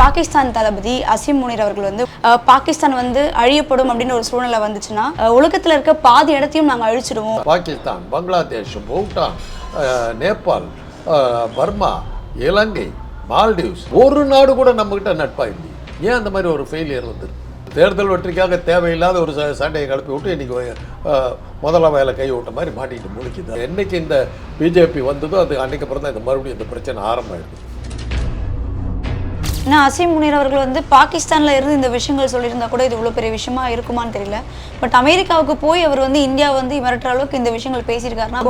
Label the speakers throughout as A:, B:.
A: பாகிஸ்தான் தளபதி அசீம் முனிர் அவர்கள் வந்து பாகிஸ்தான் வந்து அழியப்படும் அப்படின்னு ஒரு சூழ்நிலை வந்துச்சுன்னா உலகத்தில் உலகத்துல இருக்க பாதி இடத்தையும் நாங்க அழிச்சிடுவோம்
B: பாகிஸ்தான் பங்களாதேஷ் பூட்டான் நேபாள் பர்மா இலங்கை மால்டீவ்ஸ் ஒரு நாடு கூட நம்மக்கிட்ட நட்பா இல்லை. ஏன் அந்த மாதிரி ஒரு ஃபெயிலியர் வந்துருக்கு? தேர்தல் வெற்றிக்காக தேவையில்லாத ஒரு ச- சண்டையை கிளப்பி விட்டு இன்னைக்கு முதல்ல வேலை கை விட்ட மாதிரி மாட்டிக்கிட்டு முடிக்குது என்னைக்கு இந்த பிஜேபி வந்ததோ அது அன்னைக்கு அப்புறம் தான் இந்த மறுபடியும் இந்த பிரச்சனை ஆரம்பமாயிடுது.
A: ஏன்னா அசீம் முனிர் அவர்கள் வந்து பாகிஸ்தான்ல இருந்து இந்த விஷயங்கள் சொல்லியிருந்தா கூட இது இவ்வளவு பெரிய விஷயமா இருக்குமான்னு தெரியல. பட் அமெரிக்காவுக்கு போய் அவர் வந்து இந்தியா வந்து மிரட்டுற அளவுக்கு இந்த விஷயங்கள் பேசியிருக்காருன்னா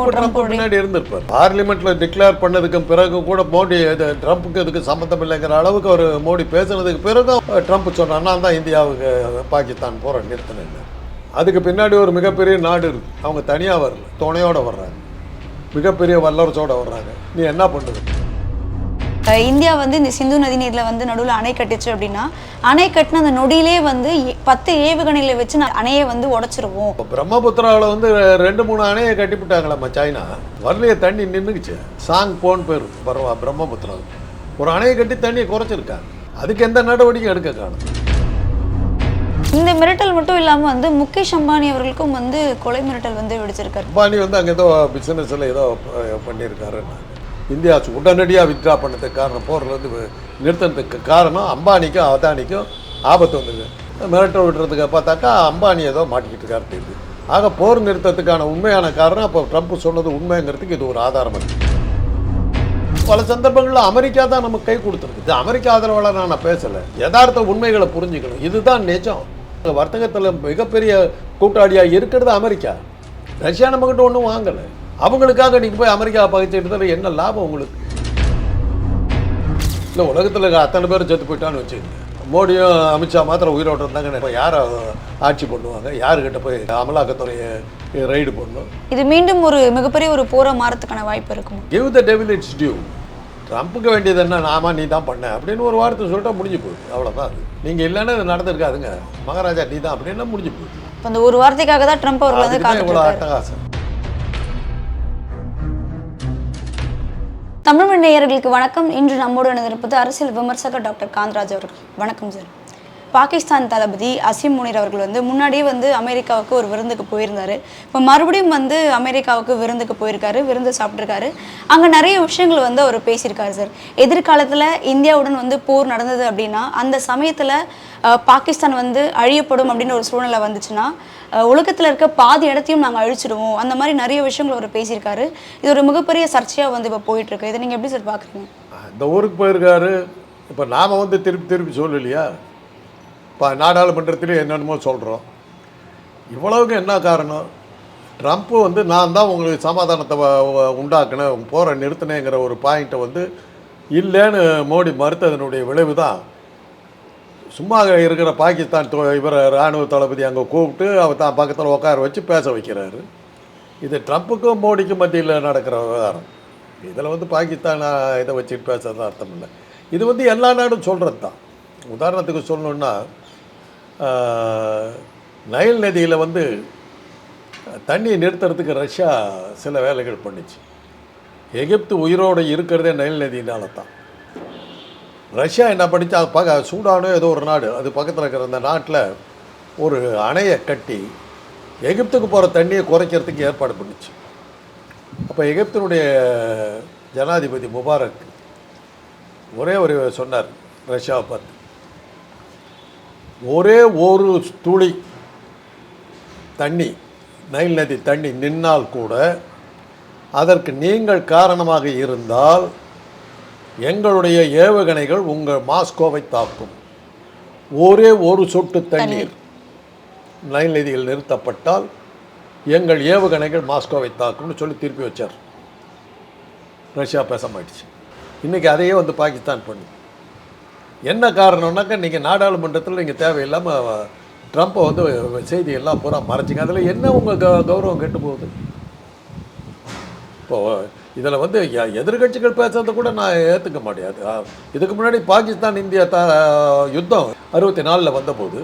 B: இருந்திருப்பார். பார்லிமெண்ட்ல டிக்ளேர் பண்ணதுக்கு பிறகு கூட மோடி ட்ரம்ப்புக்கு இதுக்கு சம்மந்தம் இல்லைங்கிற அளவுக்கு அவர் மோடி பேசுனதுக்கு பிறகு ட்ரம்ப் சொன்னார் நான் தான் இந்தியாவுக்கு பாகிஸ்தான் போற நிறுத்தினேன் அதுக்கு பின்னாடி ஒரு மிகப்பெரிய நாடு இருக்கு. அவங்க தனியா வரல. துணையோட வர்றாங்க. மிகப்பெரிய வல்லரசோட வர்றாங்க. நீ என்ன பண்ணுது
A: அஹ் இந்தியா வந்து இந்த சிந்து நதி நீர்ல வந்து நடுவுல அணை கட்டுச்சு அப்படின்னா அணை கட்டின அந்த நொடியிலே வந்து பத்து ஏவுகணைகளை வச்சு நான் அணையை வந்து உடைச்சிருவோம்.
B: பிரம்மபுத்திராவில் வந்து ரெண்டு மூணு அணையை கட்டிவிட்டாங்களாம்மா சைனா? வரலையே தண்ணி நின்றுக்குச்சு சாங் போன் பேர் பரவா பிரம்மபுத்திராவுக்கு ஒரு அணையை கட்டி தண்ணியை குறைச்சிருக்காங்க அதுக்கு எந்த நடவடிக்கை எடுக்க காணும்.
A: இந்த மிரட்டல் மட்டும் இல்லாம வந்து முகேஷ் அம்பானி அவர்களுக்கும் வந்து கொலை மிரட்டல் வந்து விடுச்சிருக்காரு.
B: அம்பானி வந்து அங்கே ஏதோ பிஸ்னஸில் ஏதோ பண்ணியிருக்காருன்னு. இந்தியா உடனடியாக வித்ட்ரா பண்ணதுக்கு காரணம் போர்லேருந்து நிறுத்தினதுக்கு காரணம் அம்பானிக்கும் அதானிக்கும் ஆபத்து வந்தது. மிரட்டல் விடுறதுக்கு பார்த்தாக்கா அம்பானி ஏதோ மாட்டிக்கிட்டு இருக்காரு தெரியுது. ஆக போர் நிறுத்தத்துக்கான உண்மையான காரணம் அப்போ ட்ரம்ப் சொன்னது உண்மைங்கிறதுக்கு இது ஒரு ஆதாரம் பல சந்தர்ப்பங்களில் அமெரிக்கா தான் நமக்கு கை கொடுத்துருக்கு. இது அமெரிக்கா ஆதரவாளர் நான் பேசலை. யதார்த்த உண்மைகளை புரிஞ்சுக்கணும். இதுதான் நிஜம். வர்த்தகத்தில் மிகப்பெரிய கூட்டாளியாக இருக்கிறது அமெரிக்கா. ரஷ்யா நம்மக்கிட்ட ஒன்றும் வாங்கலை. அவங்களுக்காக நீங்கள் போய் அமெரிக்கா பகிச்சுட்டு என்ன லாபம் உங்களுக்கு? இல்லை உலகத்தில் இருக்க அத்தனை பேர் செத்து போயிட்டான்னு வச்சுக்கோங்க. மோடியும் அமித்ஷா மாத்திரம் உயிரோட்டம் இருந்தாங்க இப்போ யாரை ஆட்சி பண்ணுவாங்க? யாருக்கிட்ட போய் அமலாக்கத்துறையை ரைடு பண்ணும்
A: இது மீண்டும் ஒரு மிகப்பெரிய ஒரு போரா மாறத்துக்கான வாய்ப்பு இருக்குமா?
B: Give the devil its due ட்ரம்ப்புக்கு வேண்டியது என்ன? நாம நீ தான் பண்ண. அப்படின்னு ஒரு வார்த்தை சொல்லிட்டா முடிஞ்சு போகுது. அவ்வளோதான் அது. நீங்கள் இல்லைன்னா இது நடந்திருக்காதுங்க. மகாராஜா நீ தான் அப்படின்னா முடிஞ்சு போகுது.
A: அந்த ஒரு வார்த்தைக்காக தான் ட்ரம்ப் அவர்கள் வந்து
B: தான் இவ்வளோ அட்டகாசம்.
A: தமிழ் நேயர்களுக்கு வணக்கம். இன்று நம்மோடு இணைந்திருப்பது அரசியல் விமர்சகர் டாக்டர் காந்தராஜ் அவர்கள். வணக்கம் சார். பாகிஸ்தான் தளபதி அசீம் முனிர் அவர்கள் வந்து முன்னாடியே வந்து அமெரிக்காவுக்கு ஒரு விருந்துக்கு போயிருந்தாரு. இப்போ மறுபடியும் வந்து அமெரிக்காவுக்கு விருந்துக்கு போயிருக்காரு விருந்து சாப்பிட்ருக்காரு அங்கே நிறைய விஷயங்கள் வந்து அவர் பேசியிருக்காரு சார். எதிர்காலத்தில் இந்தியாவுடன் வந்து போர் நடந்தது அப்படின்னா அந்த சமயத்தில் பாகிஸ்தான் வந்து அழியப்படும் அப்படின்னு ஒரு சூழ்நிலை வந்துச்சுன்னா உலகத்தில் இருக்க பாதி இடத்தையும் நாங்கள் அழிச்சிடுவோம். அந்த மாதிரி நிறைய விஷயங்கள் அவர் பேசியிருக்காரு. இது ஒரு மிகப்பெரிய சர்ச்சையாக வந்து இப்போ போயிட்டுருக்கு. இதை நீங்கள் எப்படி சார் பார்க்குறீங்க
B: இந்த ஊருக்கு போயிருக்காரு. இப்போ நாம் வந்து திருப்பி திருப்பி சொல்லலையா? இப்போ நாடாளுமன்றத்திலையும் என்னென்னமோ சொல்கிறோம் இவ்வளவுக்கு என்ன காரணம்? ட்ரம்ப்பு வந்து நான் தான் உங்களுக்கு சமாதானத்தை உண்டாக்கினேன் போகிற உண்டாக்குனேன் நிறுத்தினேங்கிற ஒரு பாயிண்ட்டை வந்து இல்லைன்னு மோடி மறுத்ததனுடைய விளைவு தான். சும்மா இருக்கிற பாகிஸ்தான் இவர் இராணுவ தளபதி அங்கே கூப்பிட்டு அவர் தான் பக்கத்தில் உட்கார வச்சு பேச வைக்கிறாரு. இது ட்ரம்ப்புக்கும் மோடிக்கும் மத்தியில் நடக்கிற விவகாரம். இதில் வந்து பாகிஸ்தான் இதை வச்சுட்டு பேசுறது அர்த்தம் இல்லை. இது வந்து எல்லா நாடும் சொல்கிறது தான் உதாரணத்துக்கு சொல்லணுன்னா நயல் நதியில் வந்து தண்ணியை நிறுத்துறதுக்கு ரஷ்யா சில வேலைகள் பண்ணுச்சு. எகிப்து உயிரோடு இருக்கிறதே நயல் நதியினால தான். ரஷ்யா என்ன பண்ணிச்சு? அது பக சூடானோ ஏதோ ஒரு நாடு. அது பக்கத்தில் இருக்கிற அந்த நாட்டில் ஒரு அணையை கட்டி எகிப்துக்கு போகிற தண்ணியை குறைக்கிறதுக்கு ஏற்பாடு பண்ணுச்சு. அப்போ எகிப்தினுடைய ஜனாதிபதி முபாரக் ஒரே ஒரு சொன்னார் ரஷ்யாவை பார்த்து. ஒரே ஒரு துளி தண்ணி நைல் நதி தண்ணி நின்னால் கூட அதற்கு நீங்கள் காரணமாக இருந்தால் எங்களுடைய ஏவுகணைகள் உங்கள் மாஸ்கோவை தாக்கும். ஒரே ஒரு சொட்டு தண்ணீர் நைல் நதியில் நிறுத்தப்பட்டால் எங்கள் ஏவுகணைகள் மாஸ்கோவை தாக்கும்னு சொல்லி திருப்பி வச்சார். ரஷ்யா பேச மாட்டுச்சு இன்றைக்கி அதையே வந்து பாகிஸ்தான் பண்ணு. என்ன காரணம்னாக்கா நீங்கள் நாடாளுமன்றத்தில் நீங்கள் தேவையில்லாமல் ட்ரம்ப்பை வந்து செய்தியெல்லாம் பூரா மறைச்சிங்க. அதில் என்ன உங்கள் க கௌரவம் கெட்டு போகுது? இப்போது இதில் வந்து எ- எதிர்க்கட்சிகள் பேசுறதை கூட நான் ஏற்றுக்க முடியாது இதுக்கு முன்னாடி பாகிஸ்தான் இந்தியா த யுத்தம் அறுபத்தி நாலில் வந்தபோது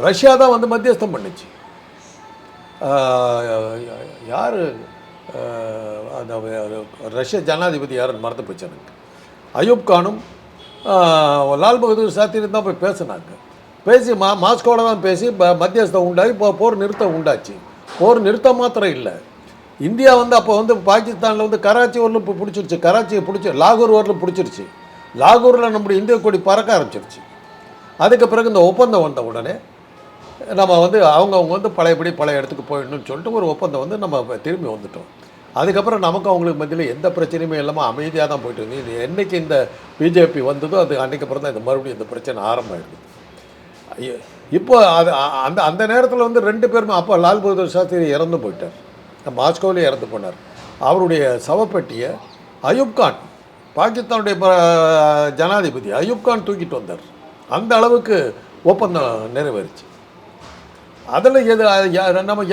B: ரஷ்யா தான் வந்து மத்தியஸ்தம் பண்ணுச்சு. யார் அந்த ரஷ்ய ஜனாதிபதி யாருன்னு மறந்து போச்சு எனக்கு. அயூப் கானும் லால் பகதூர் சாஸ்திரி தான் போய் பேசினாங்க. பேசி மா மாஸ்கோட தான் பேசி ப- மத்தியஸ்தம் உண்டாகி இப்போ போர் நிறுத்தம் உண்டாச்சு. போர் நிறுத்தம் மாத்திரம் இல்லை. இந்தியா வந்து அப்போ வந்து பாகிஸ்தானில் வந்து கராச்சி வரலும் இப்போ பிடிச்சிருச்சு. கராச்சியை பிடிச்சி லாகூர் வரலும் பிடிச்சிருச்சு. லாகூரில் நம்முடைய இந்திய கொடி பறக்க ஆரம்பிச்சிருச்சு. அதுக்கு பிறகு இந்த ஒப்பந்தம் வந்த உடனே நம்ம வந்து அவங்கவுங்க வந்து பழையபடி பழைய இடத்துக்கு போயிடணும்னு சொல்லிட்டு ஒரு ஒப்பந்தம் வந்து நம்ம திரும்பி வந்துட்டோம். அதுக்கப்புறம் நமக்கு அவங்களுக்கு மத்தியில் எந்த பிரச்சனையுமே இல்லாமல் அமைதியாக தான் போயிட்டு இருந்தது இது இந்த பிஜேபி வந்ததோ அது அன்றைக்கு அப்புறம் தான் இந்த மறுபடியும் இந்த பிரச்சனை ஆரம்பமாயிடுது. இப்போ அது அந்த அந்த நேரத்தில் வந்து ரெண்டு பேருமே அப்போ லால் பகதூர் சாஸ்திரி இறந்து போயிட்டார். மாஸ்கோவிலே இறந்து போனார். அவருடைய சவப்பெட்டியை அயூப்கான் பாகிஸ்தானுடைய ப- ஜனாதிபதி அயூப்கான் தூக்கிட்டு வந்தார். அந்த அளவுக்கு ஒப்பந்தம் நிறைவேறுச்சு. அதில் எது நம்ம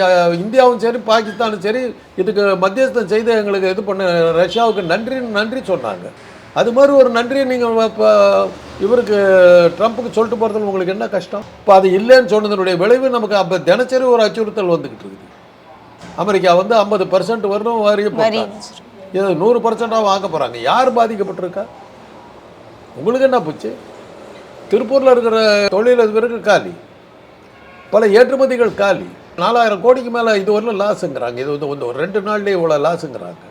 B: இந்தியாவும் சரி பாகிஸ்தானும் சரி இதுக்கு மத்தியஸ்தம் செய்து எங்களுக்கு இது பண்ண ரஷ்யாவுக்கு நன்றி நன்றி சொன்னாங்க. அது மாதிரி ஒரு நன்றியை நீங்கள் இப்போ இவருக்கு ட்ரம்ப்புக்கு சொல்லிட்டு போகிறதுல உங்களுக்கு என்ன கஷ்டம்? இப்போ அது இல்லைன்னு சொன்னதனுடைய விளைவு நமக்கு அப்போ தினசரி ஒரு அச்சுறுத்தல் வந்துக்கிட்டு இருக்குது. அமெரிக்கா வந்து ஐம்பது பர்சன்ட் வரணும் வரி
A: வரி
B: போட்டாங்க. இது நூறு பர்சன்டாக வாங்க போகிறாங்க யார் பாதிக்கப்பட்டிருக்கா? உங்களுக்கு என்ன போச்சு? திருப்பூரில் இருக்கிற தொழிலதிபருக்கு காலி. பல ஏற்றுமதிகள் காலி. நாலாயிரம் கோடிக்கு மேலே இது வரலும் லாஸுங்கிறாங்க இது வந்து வந்து ஒரு ரெண்டு நாள்லேயே இவ்வளோ லாஸுங்கிறாங்க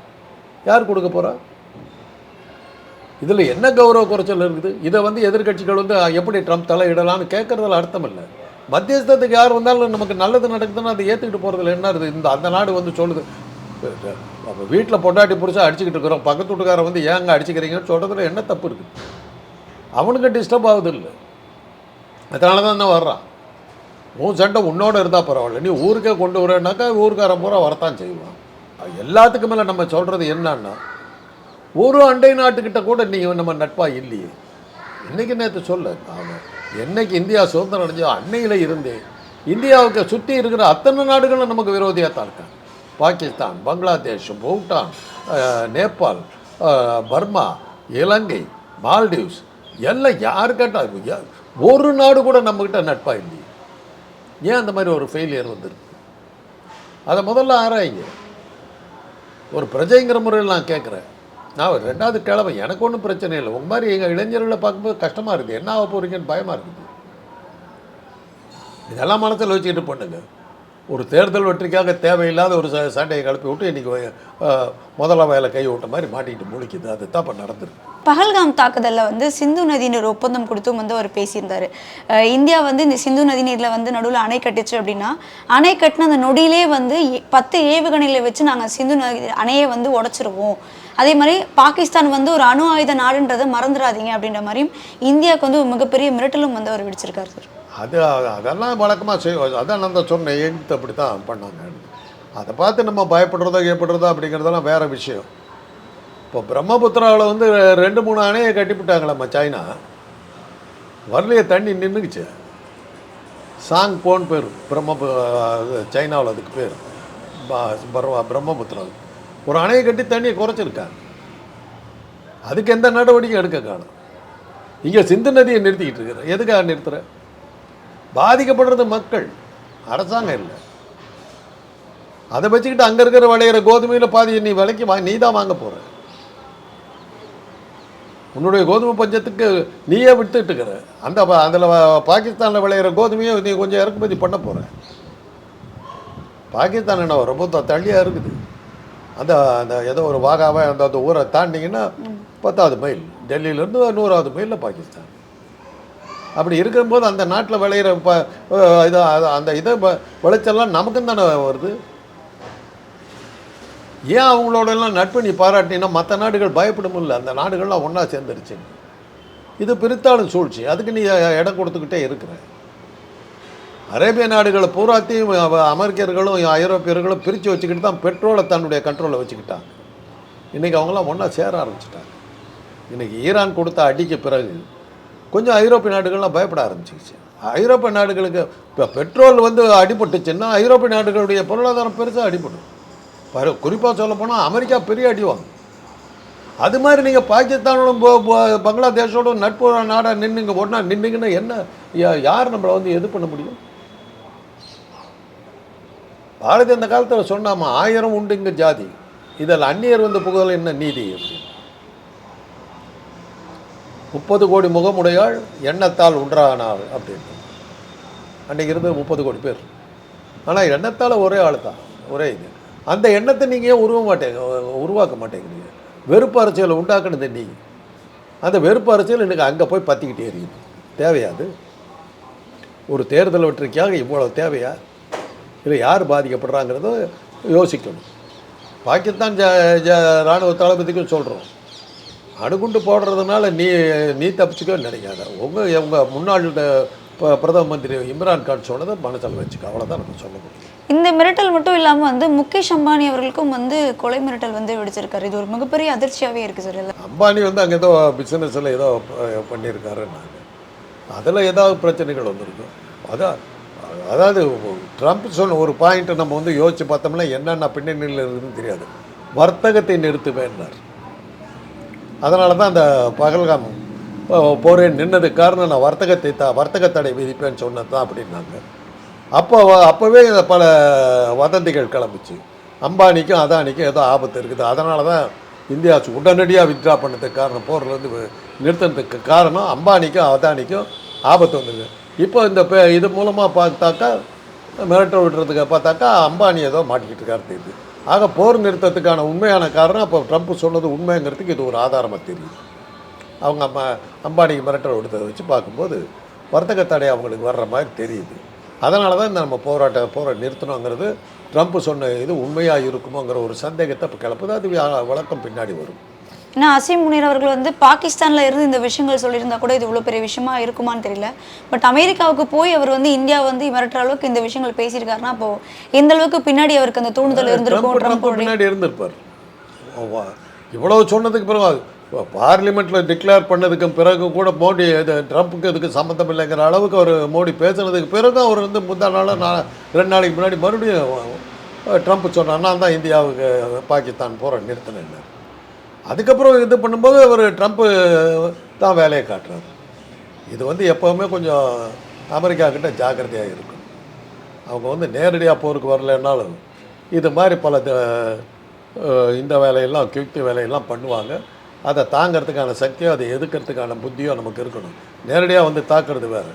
B: யார் கொடுக்க போகிறா இதில் என்ன கௌரவ குறைச்சல் இருக்குது? இதை வந்து எதிர்க்கட்சிகள் வந்து எப்படி ட்ரம்ப் தலையிடலாம்னு கேட்குறதுல அர்த்தம் இல்லை. மத்தியஸ்தத்துக்கு யார் வந்தாலும் நமக்கு நல்லது நடக்குதுன்னா அதை ஏற்றுக்கிட்டு போகிறதுல என்ன இருக்குது? இந்த அந்த நாடு வந்து சொல்லுது. நம்ம வீட்டில் பொண்டாட்டி பிடிச்சா அடிச்சுக்கிட்டு இருக்கிறோம். பக்கத்து வீட்டுக்காரன் வந்து ஏங்க அடிச்சுக்கிறீங்கன்னு சொல்கிறதுல என்ன தப்பு இருக்குது? அவனுக்கு டிஸ்டர்ப் ஆகுது இல்லை அதனால தான் தான் வர்றான்? உன் சண்டை உன்னோட இருந்தால் பரவாயில்ல. நீ ஊருக்கே கொண்டு வரேன்னாக்கா ஊருக்காரன் பூரா வரத்தான் செய்வான். எல்லாத்துக்கு மேலே நம்ம சொல்கிறது என்னன்னா ஒரு அண்டை நாட்டுக்கிட்ட கூட நீ நம்ம நட்பாக இல்லையே. இன்றைக்கி நேற்று சொல்ல ஆமாம் என்னைக்கு இந்தியா சுதந்திரம் அடைஞ்சோ அன்னையில் இருந்தே இந்தியாவுக்கு சுற்றி இருக்கிற அத்தனை நாடுகளும் நமக்கு விரோதியாக தான் இருக்காங்க. பாகிஸ்தான் பங்களாதேஷ் பூட்டான் நேபாள் பர்மா இலங்கை மால்டீவ்ஸ் எல்லாம் யார் கேட்டால் ஒரு நாடு கூட நம்மக்கிட்ட நட்பாக இல்லையே. ஏன் அந்த மாதிரி ஒரு ஃபெயிலியர் வந்துருக்கு? அதை முதல்ல ஆராய்ங்க. ஒரு பிரஜைங்கிற முறையில் நான் கேட்குறேன். நான் ஒரு ரெண்டாவது கிழமை எனக்கு ஒன்றும் பிரச்சனை இல்லை. உங்கள் மாதிரி எங்கள் இளைஞர்களை பார்க்கும்போது கஷ்டமாக இருக்குது. என்ன ஆக போகிறீங்கன்னு பயமாக இருக்குது. இதெல்லாம் மனசில் வச்சுக்கிட்டு பண்ணுங்கள் ஒரு தேர்தல் வெற்றிக்காக தேவையில்லாத ஒரு ச- சண்டையை கிளப்பி விட்டு இன்றைக்கி முதல்ல வேலை கை விட்ட மாதிரி மாட்டிக்கிட்டு முழிக்குது அது தான் இப்போ நடந்துருக்கு.
A: பஹல்காம் தாக்குதலில் வந்து சிந்து நதிநீர் ஒப்பந்தம் கொடுத்தும் வந்து அவர் பேசியிருந்தார். இந்தியா வந்து இந்த சிந்து நதி நீரில் வந்து நடுவில் அணை கட்டுச்சு அப்படின்னா அணை கட்டின அந்த நொடியிலே வந்து பத்து ஏவுகணைகளை வச்சு நாங்கள் சிந்து நதி அணையை வந்து உடச்சிருவோம். அதே மாதிரி பாகிஸ்தான் வந்து ஒரு அணு ஆயுத நாடுன்றதை மறந்துடாதீங்க அப்படின்ற மாதிரியும் இந்தியாவுக்கு வந்து ஒரு மிகப்பெரிய மிரட்டலும் வந்து அவர் விடுச்சிருக்காரு சார்.
B: அது அதெல்லாம் வழக்கமாக செய்வோம் அதான் நான் தான் சொன்னேன் எகிப்து அப்படி தான் பண்ணாங்க. அதை பார்த்து நம்ம பயப்படுறதோ ஏற்படுறதோ அப்படிங்கிறதெல்லாம் வேறு விஷயம். இப்போ பிரம்மபுத்திராவில் வந்து ரெண்டு மூணு அணையை கட்டிவிட்டாங்களம்மா சைனா. வரலையே தண்ணி நின்றுக்குச்சு சாங் போன் பேர் பிரம்ம சைனாவில் அதுக்கு பேர். ப- பிரம்மபுத்திரா. ஒரு அணையை கட்டி தண்ணியை குறைச்சிருக்காங்க அதுக்கு எந்த நடவடிக்கையும் எடுக்க காணும் இங்கே சிந்து நதியை நிறுத்திக்கிட்டு இருக்கிற எதுக்காக நிறுத்துகிறேன் பாதிக்கப்படுறது மக்கள். அரசாங்கம் இல்லை. அதை வச்சுக்கிட்டு அங்கே இருக்கிற விளையிற கோதுமையில் பாதி நீ விலைக்கு வா நீ தான் வாங்க போகிற உன்னுடைய கோதுமை பஞ்சத்துக்கு நீயே விட்டுட்டு இருக்கிற. அந்த அதில் பாகிஸ்தானில் விளையிற கோதுமையை நீ கொஞ்சம் இறக்குமதி பண்ண போகிற பாகிஸ்தான் என்ன ரொம்ப த- தள்ளியா இருக்குது. அந்த அந்த ஏதோ ஒரு வாகாவை அந்த அந்த ஊரை தாண்டிங்கன்னா பத்தாவது மைல். டெல்லியிலேருந்து நூறாவது மைலில் பாகிஸ்தான். அப்படி இருக்கும்போது அந்த நாட்டில் விளையிற ப அஹ் இது அந்த இதை வ- விளைச்சல்லாம் நமக்கும் தானே வருது? ஏன் அவங்களோட எல்லாம் நட்பு நீ பாராட்டினா மற்ற நாடுகள் பயப்படுமில்ல அந்த நாடுகள்லாம் ஒன்றா சேர்ந்துருச்சு. இது பிரித்தாளும் சூழ்ச்சி. அதுக்கு நீ இடம் கொடுத்துக்கிட்டே இருக்கிற. அரேபிய நாடுகளை பூராத்தையும் அமெரிக்கர்களும் ஐரோப்பியர்களும் பிரித்து வச்சுக்கிட்டு தான் பெட்ரோலை தன்னுடைய கண்ட்ரோலில் வச்சுக்கிட்டாங்க. இன்றைக்கி அவங்களாம் ஒன்றா சேர ஆரம்பிச்சிட்டாங்க. இன்றைக்கி ஈரான் கொடுத்த அடிக்கு பிறகு கொஞ்சம் ஐரோப்பிய நாடுகள்லாம் பயப்பட ஆரம்பிச்சிச்சு ஐரோப்பிய நாடுகளுக்கு இப்போ பெட்ரோல் வந்து அடிபட்டுச்சுன்னா ஐரோப்பிய நாடுகளுடைய பொருளாதாரம் பெருசாக அடிபடும். குறிப்பாக சொல்ல போனால் அமெரிக்கா பெரிய அடி வாங்கும். அது மாதிரி நீங்கள் பாகிஸ்தானோட பங்களாதேஷோடும் பங்களாதேஷோட நட்பு நாடாக நின்றுங்க ஒன்றா நின்றுங்கன்னா என்ன? யா- யார் நம்மளை வந்து எது பண்ண முடியும்? பாரதி அந்த காலத்தில் சொன்னாமா ஆயிரம் உண்டு இங்கே ஜாதி. இதில் அந்நியர் வந்து புகழ் என்ன நீதி? அப்படின்னு முப்பது கோடி முகமுடையாள் எண்ணத்தால் உண்டானாள் அப்படின்னு. அன்றைக்கி இருந்தது முப்பது கோடி பேர். ஆனால் எண்ணத்தால் ஒரே ஆள் தான் ஒரே இது. அந்த எண்ணத்தை நீங்கள் உருவ மாட்டேங்க உருவாக்க மாட்டேங்கிறீங்க? வெறுப்பு அரசியலை உண்டாக்குனது நீங்கள் அந்த வெறுப்பு அரசியல் எனக்கு அங்கே போய் பற்றிக்கிட்டே இருக்குது தேவையாது ஒரு தேர்தல் வெற்றிக்காக இவ்வளவு தேவையா? இல்லை யார் பாதிக்கப்படுறாங்கிறத யோசிக்கணும். பாகிஸ்தான் ஜ ஜ இராணுவ தளபதிக்கும் சொல்கிறோம் அணுகுண்டு போடுறதுனால நீ நீ தப்பிச்சுக்கோ நினைக்காத. உங்கள் உங்கள் முன்னாள் பிரதம மந்திரி இம்ரான் கான் சொன்னதை மனசில் வச்சுக்க. அவ்வளோதான் நம்ம சொல்ல முடியும்.
A: இந்த மிரட்டல் மட்டும் இல்லாமல் வந்து முகேஷ் அம்பானி அவர்களுக்கும் வந்து கொலை மிரட்டல் வந்து விடுச்சிருக்காரு இது ஒரு மிகப்பெரிய அதிர்ச்சியாகவே இருக்குது சார் இல்லை
B: அம்பானி வந்து அங்கே ஏதோ பிஸ்னஸில் ஏதோ பண்ணியிருக்காருன்னாங்க அதில் ஏதாவது பிரச்சனைகள் வந்திருக்கும். அதான் அதாவது ட்ரம்ப் சொன்ன ஒரு பாயிண்ட்டை நம்ம வந்து யோசித்து பார்த்தோம்னா என்னென்ன பின்னணியில் இருக்குதுன்னு தெரியாது. வர்த்தகத்தை நிறுத்துவேன்னார். அதனால தான் அந்த பகல்காம் போரே நின்னது காரணம் நான் வர்த்தகத்தை த வர்த்தக தடை விதிப்பேன்னு சொன்னது தான் அப்படின்னாங்க. அப்போ அப்போவே இந்த பல வதந்திகள் கிளம்பிச்சு. அம்பானிக்கும் அதானிக்கும் ஏதோ ஆபத்து இருக்குது. அதனால தான் இந்தியா உடனடியாக வித்ட்ரா பண்ணதுக்கு காரணம் போர்லேருந்து நிறுத்தினதுக்கு காரணம் அம்பானிக்கும் அதானிக்கும் ஆபத்து வந்தது. இப்போ இந்த இது மூலமாக பார்த்தாக்கா மிரட்ட விடுறதுக்கு பார்த்தாக்கா அம்பானி ஏதோ மாட்டிக்கிட்டு இருக்காரு தெரியுது ஆக போர் நிறுத்தத்துக்கான உண்மையான காரணம் அப்போ ட்ரம்ப் சொன்னது உண்மைங்கிறதுக்கு இது ஒரு ஆதாரமாக தெரியுது. அவங்க அம்மா அம்பானிக்கு மிரட்டல் விடுத்ததை வச்சு பார்க்கும்போது வர்த்தக தடை அவங்களுக்கு வர்ற மாதிரி தெரியுது. அதனால தான் இந்த நம்ம போராட்ட போரை நிறுத்தணுங்கிறது ட்ரம்ப் சொன்ன இது உண்மையாக இருக்குமோங்கிற ஒரு சந்தேகத்தை இப்போ கிளப்புது. அது வழக்கம் பின்னாடி வரும்.
A: ஏன்னா அசீம் முனீர் அவர்கள் வந்து பாகிஸ்தான்ல இருந்து இந்த விஷயங்கள் சொல்லியிருந்தா கூட இது இவ்வளோ பெரிய விஷயமா இருக்குமான்னு தெரியல. பட் அமெரிக்காவுக்கு போய் அவர் வந்து இந்தியா வந்து மிரட்டுற அளவுக்கு இந்த விஷயங்கள் பேசியிருக்காருன்னா அப்போ எந்த அளவுக்கு பின்னாடி அவருக்கு அந்த தூண்டுதல் இருந்திருக்கும்
B: பின்னாடி இருந்திருப்பார். இவ்வளவு சொன்னதுக்கு பிறகு பார்லிமெண்ட்டில் டிக்ளேர் பண்ணதுக்கு பிறகு கூட மோடி இது ட்ரம்ப்புக்கு இதுக்கு சம்மந்தம் இல்லைங்கிற அளவுக்கு அவர் மோடி பேசுனதுக்கு பிறகு அவர் வந்து முந்தா நாள் நான் ரெண்டு நாளைக்கு முன்னாடி மறுபடியும் ட்ரம்ப் சொன்னார் நான் தான் இந்தியாவுக்கு பாகிஸ்தான் போகிற நிறுத்தினேன் அதுக்கப்புறம் இது பண்ணும்போது அவர் ட்ரம்ப்பு தான் வேலையை காட்டுறாரு. இது வந்து எப்போவுமே கொஞ்சம் அமெரிக்கா கிட்ட ஜாக்கிரதையாக இருக்கும் அவங்க வந்து நேரடியாக போருக்கு வரலன்னாலும் இது மாதிரி பல த- இந்த வேலையெல்லாம் கியூக்தி வேலையெல்லாம் பண்ணுவாங்க. அதை தாங்கிறதுக்கான சக்தியோ அதை எதுக்கிறதுக்கான புத்தியோ நமக்கு இருக்கணும். நேரடியாக வந்து தாக்குறது வேறு.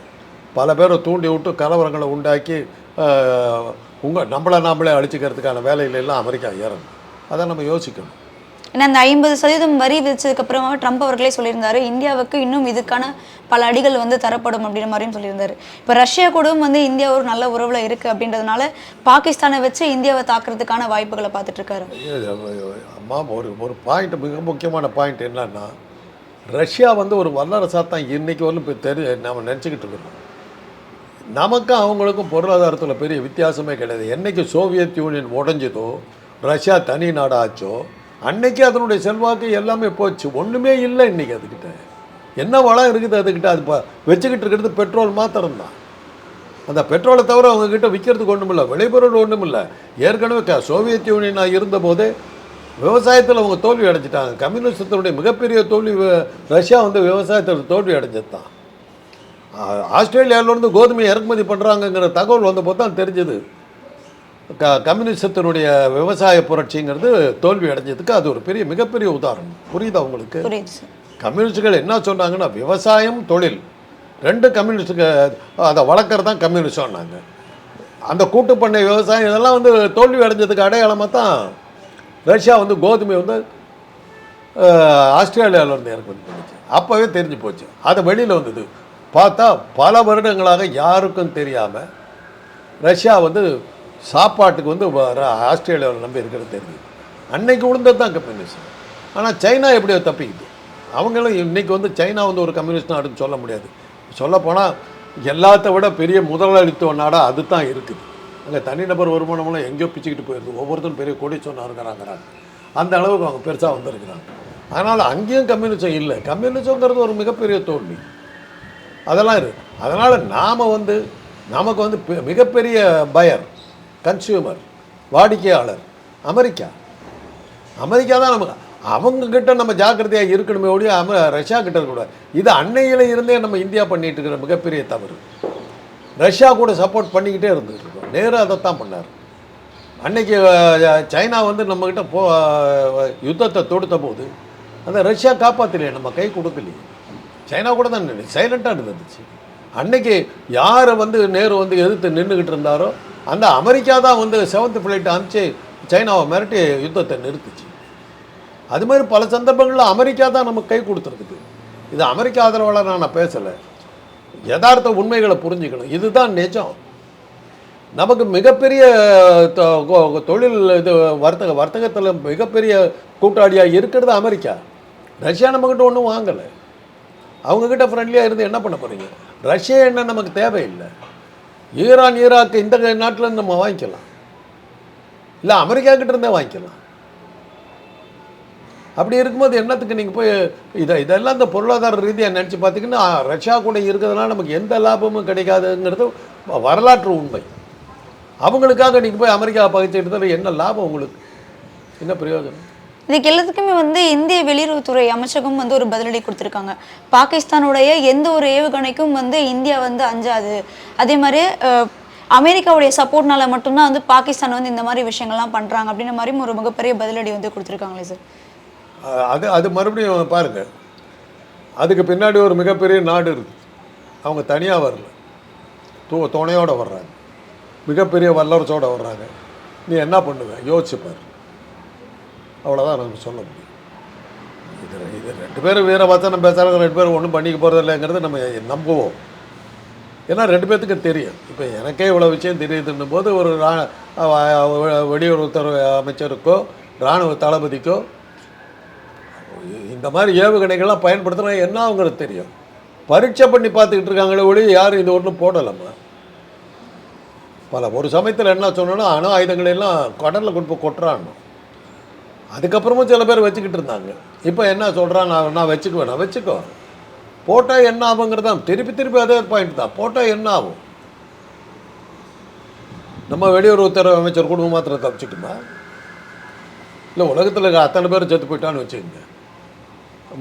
B: பல பேரை தூண்டி விட்டு கலவரங்களை உண்டாக்கி உங்கள் நம்மளை நாமளே அழிச்சிக்கிறதுக்கான வேலையில எல்லாம் அமெரிக்கா ஏறணும். அதை நம்ம யோசிக்கணும்.
A: ஏன்னா அந்த ஐம்பது சதவீதம் வரி விதிச்சதுக்கப்புறமா ட்ரம்ப் அவர்களே சொல்லியிருந்தாரு இந்தியாவுக்கு இன்னும் இதுக்கான பல அடிகள் வந்து தரப்படும் அப்படின்ற மாதிரியும் சொல்லியிருந்தாரு. இப்போ ரஷ்யா கூடவும் வந்து இந்தியா ஒரு நல்ல உறவில் இருக்குது அப்படின்றதுனால பாகிஸ்தானை வச்சு இந்தியாவை தாக்குறதுக்கான வாய்ப்புகளை பார்த்துட்டு இருக்காரு.
B: அம்மா ஒரு ஒரு பாயிண்ட் மிக முக்கியமான பாயிண்ட் என்னன்னா ரஷ்யா வந்து ஒரு வல்லரசாக தான் இன்னைக்கு வரலும் இப்போ தெரி நம்ம நினச்சிக்கிட்டு இருக்கிறோம் நமக்கும் அவங்களுக்கும் பொருளாதாரத்தில் பெரிய வித்தியாசமே கிடையாது. என்றைக்கு சோவியத் யூனியன் உடைஞ்சதோ ரஷ்யா தனி நாடாச்சோ அன்னைக்கு அதனுடைய செல்வாக்கு எல்லாமே போச்சு. ஒன்றுமே இல்லை இன்றைக்கி அதுக்கிட்ட என்ன வளம் இருக்குது அதுக்கிட்ட அது இப்போ வச்சுக்கிட்டு இருக்கிறது பெட்ரோல் மாத்திரம்தான். அந்த பெட்ரோலை தவிர அவங்கக்கிட்ட விற்கிறதுக்கு ஒன்றும் இல்லை. விளைபொருள் ஒன்றும் இல்லை. ஏற்கனவே சோவியத் யூனியனாக இருந்தபோதே விவசாயத்தில் அவங்க தோல்வி அடைஞ்சிட்டாங்க. கம்யூனிஸ்டத்தினுடைய மிகப்பெரிய தோல்வி ரஷ்யா வந்து விவசாயத்தில் தோல்வி அடைஞ்சது தான் ஆஸ்திரேலியாவிலேருந்து கோதுமை இறக்குமதி பண்ணுறாங்கங்கிற தகவல் வந்தபோது தான் தெரிஞ்சது. க கம்யூனிசத்தினுடைய விவசாய புரட்சிங்கிறது தோல்வி அடைஞ்சதுக்கு அது ஒரு பெரிய மிகப்பெரிய உதாரணம். புரியுதா உங்களுக்கு? கம்யூனிஸ்டுகள் என்ன சொன்னாங்கன்னா விவசாயம் தொழில். ரெண்டு கம்யூனிஸ்டுக்கு அதை வளர்க்குறது தான் கம்யூனிசம்னாங்க. அந்த கூட்டு பண்ணை விவசாயம் இதெல்லாம் வந்து தோல்வி அடைஞ்சதுக்கு அடையாளமாக தான் ரஷ்யா வந்து கோதுமை வந்து ஆஸ்திரேலியாவிலேருந்து இறக்குமதி பண்ணுச்சு. அப்போவே தெரிஞ்சு போச்சு. அது வெளியில் வந்தது. பார்த்தா பல வருடங்களாக யாருக்கும் தெரியாமல் ரஷ்யா வந்து சாப்பாட்டுக்கு வந்து ஆஸ்திரேலியாவில் நம்பி இருக்கிறது தெரியுது அன்னைக்கு விழுந்தது தான் கம்யூனிஸ்ட் ஆனால் சைனா எப்படியோ தப்பிக்குது. அவங்களும் இன்றைக்கி வந்து சைனா வந்து ஒரு கம்யூனிஸ்ட் நாடுன்னு சொல்ல முடியாது. சொல்லப்போனால் எல்லாத்த விட பெரிய முதலாளித்துவ நாடாக அது தான் இருக்குது. அங்கே தனிநபர் வருமானமெல்லாம் எங்கேயோ பிச்சுக்கிட்டு போயிடுது ஒவ்வொருத்தரும் பெரிய கொடி சொன்னாருங்கிறாங்கிறாங்க அந்த அளவுக்கு அவங்க பெருசாக வந்திருக்கிறாங்க. அதனால் அங்கேயும் கம்யூனிசம் இல்லை. கம்யூனிசங்கிறது ஒரு மிகப்பெரிய தோல்வி. அதெல்லாம் இருக்குது அதனால் நாம் வந்து நமக்கு வந்து பெ- மிகப்பெரிய பயர். கன்சியூமர் வாடிக்கையாளர் அமெரிக்கா. அமெரிக்கா தான் நமக்கு. அவங்கக்கிட்ட நம்ம ஜாக்கிரதையாக இருக்கணுமே ஒழிய அம ரஷ்யா கிட்ட இருக்கக்கூடாது இது அன்னையில இருந்தே நம்ம இந்தியா பண்ணிகிட்டு இருக்கிற மிகப்பெரிய தவறு. ரஷ்யா கூட சப்போர்ட் பண்ணிக்கிட்டே இருந்துட்டு இருக்கோம். நேரு தான் பண்ணார். அன்னைக்கு சைனா வந்து நம்மக்கிட்ட போ யுத்தத்தை தொடுத்த போது அந்த ரஷ்யா காப்பாற்றலையே நம்ம கை கொடுக்கலையே. சைனா கூட தான் சைலண்ட்டாக இருந்துச்சு அன்னைக்கு யாரை வந்து நேரு வந்து எதிர்த்து நின்றுக்கிட்டு இருந்தாரோ அந்த அமெரிக்கா தான் வந்து செவன்த் ஃப்ளைட் அனுப்பிச்சு சைனாவை மிரட்டி யுத்தத்தை நிறுத்துச்சு. அது மாதிரி பல சந்தர்ப்பங்களில் அமெரிக்கா தான் நமக்கு கை கொடுத்துருக்குது. இது அமெரிக்கா ஆதரவாளர் நான் பேசலை. யதார்த்த உண்மைகளை புரிஞ்சுக்கணும். இதுதான் நிஜம். நமக்கு மிகப்பெரிய தொ- தொழில் இது வர்த்தக வர்த்தகத்தில் மிகப்பெரிய கூட்டாளியாக இருக்கிறது அமெரிக்கா. ரஷ்யா நம்மக்கிட்ட ஒன்றும் வாங்கலை. அவங்கக்கிட்ட ஃப்ரெண்ட்லியாக இருந்து என்ன பண்ண போகிறீங்க ரஷ்யா என்ன நமக்கு தேவையில்லை. ஈரான் ஈராக் இந்த நாட்டில் நம்ம வாங்கிக்கலாம். இல்லை அமெரிக்கா இருந்தே வாங்கிக்கலாம். அப்படி இருக்கும்போது என்னத்துக்கு நீங்கள் போய் இதை இதெல்லாம் இந்த பொருளாதார ரீதியாக நினச்சி பார்த்தீங்கன்னா ரஷ்யா கூட இருக்கிறதுனால நமக்கு எந்த லாபமும் கிடைக்காதுங்கிறது வரலாற்று உண்மை. அவங்களுக்காக நீங்கள் போய் அமெரிக்காவை பகிச்சுட்டு என்ன லாபம் உங்களுக்கு? என்ன பிரயோஜனம்?
A: இதுக்கு எல்லாத்துக்குமே வந்து இந்திய வெளியுறவுத்துறை அமைச்சகம் வந்து ஒரு பதிலடி கொடுத்துருக்காங்க. பாகிஸ்தானுடைய எந்த ஒரு ஏவுகணைக்கும் வந்து இந்தியா வந்து அஞ்சாது. அதே மாதிரி அமெரிக்காவுடைய சப்போர்ட்னால மட்டும்தான் வந்து பாகிஸ்தான் வந்து இந்த மாதிரி விஷயங்கள்லாம் பண்ணுறாங்க அப்படின்ற மாதிரியும் ஒரு மிகப்பெரிய பதிலடி வந்து கொடுத்துருக்காங்களே சார்.
B: அது அது மறுபடியும் பாருங்க. அதுக்கு பின்னாடி ஒரு மிகப்பெரிய நாடு இருக்குது அவங்க தனியாக வரல. தூ துணையோடு வர்றாங்க. மிகப்பெரிய வல்லரசோடு வர்றாங்க. நீ என்ன பண்ணுவ? யோசிச்சு பாரு. அவ்வளோதான் நமக்கு சொல்ல முடியும். இது இது ரெண்டு பேரும் வீர நம்ம பேசுகிறாங்க ரெண்டு பேரும் ஒன்றும் பண்ணிக்க போகிறது இல்லைங்கிறது நம்ம நம்புவோம். ஏன்னா ரெண்டு பேர்த்துக்கு தெரியும். இப்போ எனக்கே இவ்வளோ விஷயம் தெரியுதுன்னும் போது ஒரு ரா வெளியுறவுத்துறை அமைச்சருக்கோ இராணுவ தளபதிக்கோ இந்த மாதிரி ஏவுகணைகள்லாம் பயன்படுத்துகிறாங்க என்ன அவங்களுக்கு தெரியும்? பரீட்சை பண்ணி பார்த்துக்கிட்டு இருக்காங்களே ஒளி யாரும் இது ஒன்றும் போடலாமா பல ஒரு சமயத்தில் என்ன சொன்னோன்னா அணு ஆயுதங்களை எல்லாம் கடலில் கொண்டு போய் கொட்டுறான்னு அதுக்கப்புறமும் சில பேர் வச்சுக்கிட்டு இருந்தாங்க. இப்போ என்ன சொல்கிறான் நான் நான் வச்சுக்குவேன். வச்சுக்கோ. போட்டால் என்ன ஆகுங்கிறது தான் திருப்பி திருப்பி அதே பாயிண்ட் தான். போட்டால் என்ன ஆகும்? நம்ம வெளியுறவுத்துறை அமைச்சர் குடும்பம் மாத்திரம் தப்பிச்சுட்டுமா? இல்லை உலகத்தில் இருக்க அத்தனை பேர் செத்து போயிட்டான்னு வச்சுக்கோங்க.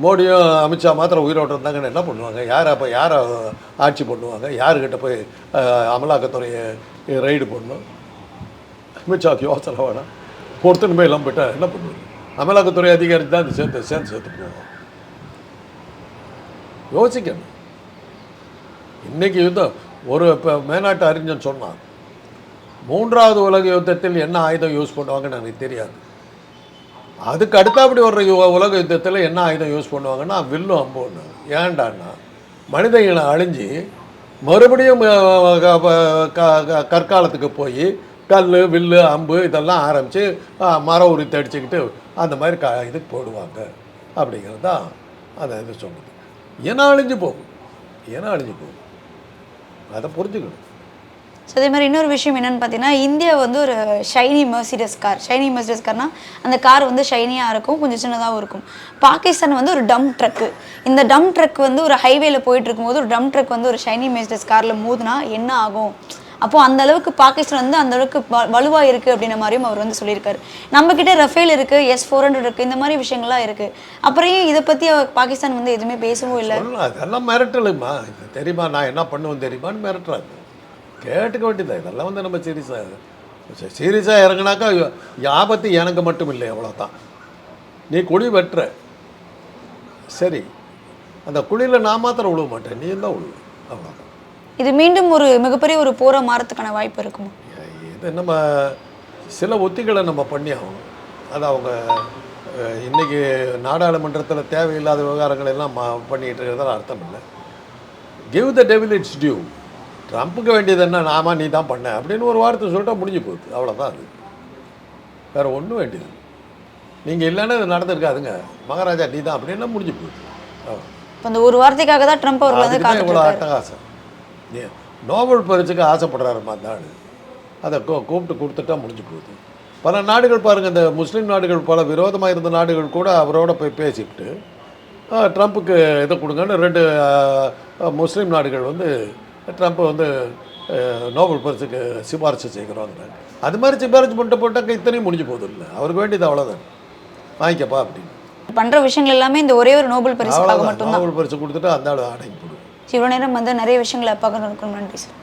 B: மோடியும் அமித்ஷா மாத்திரம் உயிரோடு இருந்தாங்கன்னு என்ன பண்ணுவாங்க? யார் அப்போ யாரை ஆட்சி பண்ணுவாங்க? யாருக்கிட்ட போய் அமலாக்கத்துறையை ரைடு பண்ணணும் அமித்ஷாவுக்கு யோசனை வேணாம். பொறுத்துன்னு போய் எல்லாம் போயிட்டா என்ன பண்ணுவாங்க? அமலாக்கத்துறை அதிகாரி தான் இது சேர்த்து சேர்ந்து சேர்த்து போவோம் யோசிக்கணும். இன்னைக்கு யுத்தம் ஒரு இப்போ மேனாட்டு அறிஞன் சொன்னான் மூன்றாவது உலக யுத்தத்தில் என்ன ஆயுதம் யூஸ் பண்ணுவாங்கன்னு எனக்கு தெரியாது. அதுக்கு அடுத்தபடி வர்ற யு- உலக யுத்தத்தில் என்ன ஆயுதம் யூஸ் பண்ணுவாங்கன்னா வில்லும் அம்புன்னு. ஏன்டான்னா மனித இனம் அழிஞ்சு மறுபடியும் க- க- க- கற்காலத்துக்கு போய் கல் வில்லு அம்பு இதெல்லாம் ஆரம்பித்து மரம் உரித்து அடிச்சுக்கிட்டு அந்த மாதிரி க இதுக்கு போடுவாங்க. அப்படிங்கிறது தான் அந்த இது சொன்னது ஏன்னா அழிஞ்சு போகும் ஏன்னா அழிஞ்சு போகும் அதை புரிஞ்சுக்கணும்.
A: ஸோ அதே மாதிரி இன்னொரு விஷயம் என்னென்னு பார்த்தீங்கன்னா இந்தியா வந்து ஒரு shiny Mercedes car shiny Mercedes கார்னால் அந்த கார் வந்து ஷைனியாக இருக்கும் கொஞ்சம் சின்னதாகவும் இருக்கும். பாகிஸ்தான் வந்து ஒரு டம் ட்ரக்கு இந்த டம் ட்ரக் வந்து ஒரு ஹைவேல போயிட்டு இருக்கும்போது ஒரு டம் ட்ரக் வந்து ஒரு ஷைனி மெர்சிடஸ் காரில் மோதுனா என்ன ஆகும்? அப்போ அந்த அளவுக்கு பாகிஸ்தான் வந்து அந்த அளவுக்கு வலுவா இருக்கு அப்படின்ற மாதிரியும் அவர் வந்து சொல்லியிருக்காரு. நம்ம கிட்ட ரஃபேல் இருக்கு எஸ் ஃபோர் ஹண்ட்ரட் இருக்கு இந்த மாதிரி விஷயங்கள்லாம் இருக்கு. அப்புறம் ஏன் இதை பத்தி பாகிஸ்தான் வந்து எதுவுமே பேசவும் இல்லை?
B: அதெல்லாம் மிரட்டலுமா? இது தெரியுமா? நான் என்ன பண்ணுவேன் தெரியுமான்னு மிரட்டுறாங்க கேட்டுக்க வேண்டியது இதெல்லாம் வந்து நம்ம சீரியஸாக சீரியஸாக இறங்குனாக்கா ஆபத்து எனக்கு மட்டும் இல்லை அவ்வளோதான் நீ குழி வெட்டுற. சரி. அந்த குழியில் நான் மாத்திரம் விழுவ மாட்டேன். நீ தான் விழுவு அவ்வளோதான்
A: இது மீண்டும் ஒரு மிகப்பெரிய ஒரு போரா மாறத்துக்கான வாய்ப்பு இருக்குமா?
B: இது நம்ம சில உத்திகளை நம்ம பண்ணி ஆகணும். அது அவங்க அஹ், இன்னைக்கு நாடாளுமன்றத்தில் தேவையில்லாத விவகாரங்கள் எல்லாம் மா பண்ணிகிட்டு இருக்கிறதால அர்த்தம் இல்லை. Give the devil its due ட்ரம்ப்புக்கு வேண்டியது என்ன? நாம நீ தான் பண்ண. அப்படின்னு ஒரு வார்த்தை சொல்லிட்டா முடிஞ்சு போகுது. அவ்வளோதான் அது. வேறு ஒன்றும் வேண்டியது நீங்கள் இல்லைன்னா இது நடந்திருக்காதுங்க. மகாராஜா நீ தான். அப்படின்னா முடிஞ்சு போகுது.
A: இப்போ அந்த ஒரு வார்த்தைக்காக தான் ட்ரம்ப் அவர்கள் வந்து
B: இவ்வளோ அட்டகாசம். நோபல் பரிசுக்கு ஆசைப்படுறாருமா அந்த ஆள் அதை. கூ கூப்பிட்டு கொடுத்துட்டா முடிஞ்சு போகுது. பல நாடுகள் பாருங்கள் இந்த முஸ்லீம் நாடுகள் பல விரோதமாக இருந்த நாடுகள் கூட அவரோட போய் பேசிவிட்டு ட்ரம்ப்புக்கு இதை கொடுங்கன்னு ரெண்டு முஸ்லீம் நாடுகள் வந்து ட்ரம்ப் வந்து நோபல் பரிசுக்கு சிபாரிசு செய்கிறோங்கிறாங்க அது மாதிரி சிபாரிசு பண்ணிட்டு போட்டாக்க இத்தனையும் முடிஞ்சு போகுது இல்லை. அவருக்கு வேண்டியது அவ்வளோதான் வாங்கிக்கப்பா அப்படின்னு.
A: பண்ற விஷயங்கள் எல்லாமே இந்த ஒரே ஒரு நோபல் மட்டும்தான்.
B: நோபல் பரிசு கொடுத்துட்டு அந்த ஆள் போடுவோம்
A: இவ்வளோ நேரம் வந்து நிறைய விஷயங்களை பகிர்ந்து நன்றி சார்.